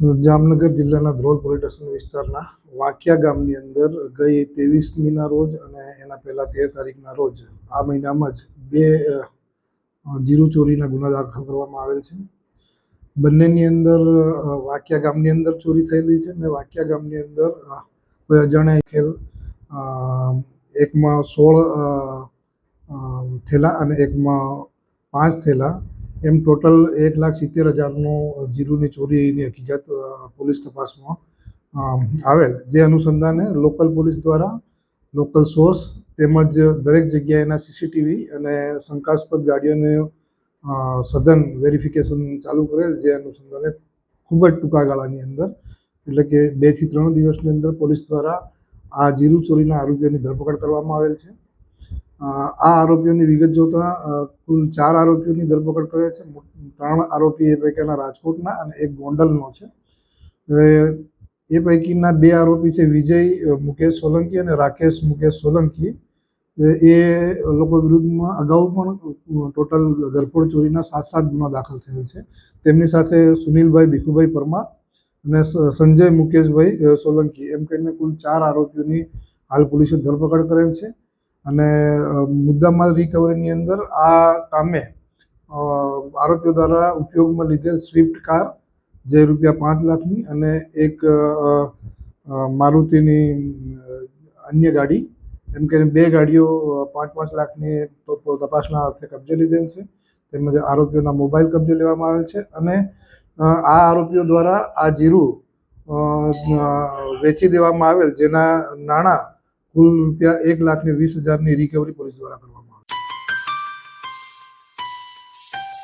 જામનગર જિલ્લાના Dhrol police station વિસ્તારના વાંકિયા ગામની અંદર ગઈ ત્રેવીસમીના રોજ અને એના પહેલાં તેર તારીખના રોજ આ મહિનામાં જ બે જીરું ચોરીના ગુના દાખલ કરવામાં આવેલ છે. બંનેની અંદર વાંકિયા ગામની અંદર ચોરી થયેલી છે અને વાંકિયા ગામની અંદર કોઈ અજાણ્યા ખેલ એકમાં સોળ થેલા અને એકમાં પાંચ થેલા એમ ટોટલ એક લાખ સિત્તેર હજારનું જીરુની ચોરીની હકીકત પોલીસ તપાસમાં આવેલ. જે અનુસંધાને લોકલ પોલીસ દ્વારા, લોકલ સોર્સ તેમજ દરેક જગ્યાએના સીસીટીવી અને શંકાસ્પદ ગાડીઓને સઘન વેરિફિકેશન ચાલુ કરેલ. જે અનુસંધાને ખૂબ જ ટૂંકા ગાળાની અંદર, એટલે કે બેથી ત્રણ દિવસની અંદર પોલીસ દ્વારા આ જીરું ચોરીના આરોપીઓની ધરપકડ કરવામાં આવેલ છે. આ આરોપીઓની વિગત જોતા કુલ ચાર આરોપીઓની ધરપકડ કરે છે. ત્રણ આરોપી એ પૈકીના રાજકોટના અને એક ગોંડલનો છે. એ પૈકીના બે આરોપી છે વિજય મુકેશ સોલંકી અને રાકેશ મુકેશ સોલંકી. એ લોકો વિરુદ્ધમાં અગાઉ પણ ટોટલ ગરફોડ ચોરીના સાત સાત ગુના દાખલ થયેલ છે. તેમની સાથે સુનિલભાઈ ભીખુભાઈ પરમાર અને સંજય મુકેશભાઈ સોલંકી. એમ કરીને કુલ ચાર આરોપીઓની હાલ પોલીસે ધરપકડ કરેલ છે. અને મુદ્દામાલ રિકવરીની અંદર આ કામે આરોપીઓ દ્વારા ઉપયોગમાં લીધેલ સ્વિફ્ટ કાર જે રૂપિયા પાંચ લાખની અને એક મારુતિની અન્ય ગાડી, એમ કે બે ગાડીઓ પાંચ પાંચ લાખની તપાસના અર્થે કબજે લીધેલ છે. તેમજ આરોપીઓના મોબાઈલ કબજે લેવામાં આવેલ છે અને આ આરોપીઓ દ્વારા આ જીરું વેચી દેવામાં આવેલ જેના નાણાં કુલ રૂપિયા એક લાખને વીસ હજારની રિકવરી પોલીસ દ્વારા કરવામાં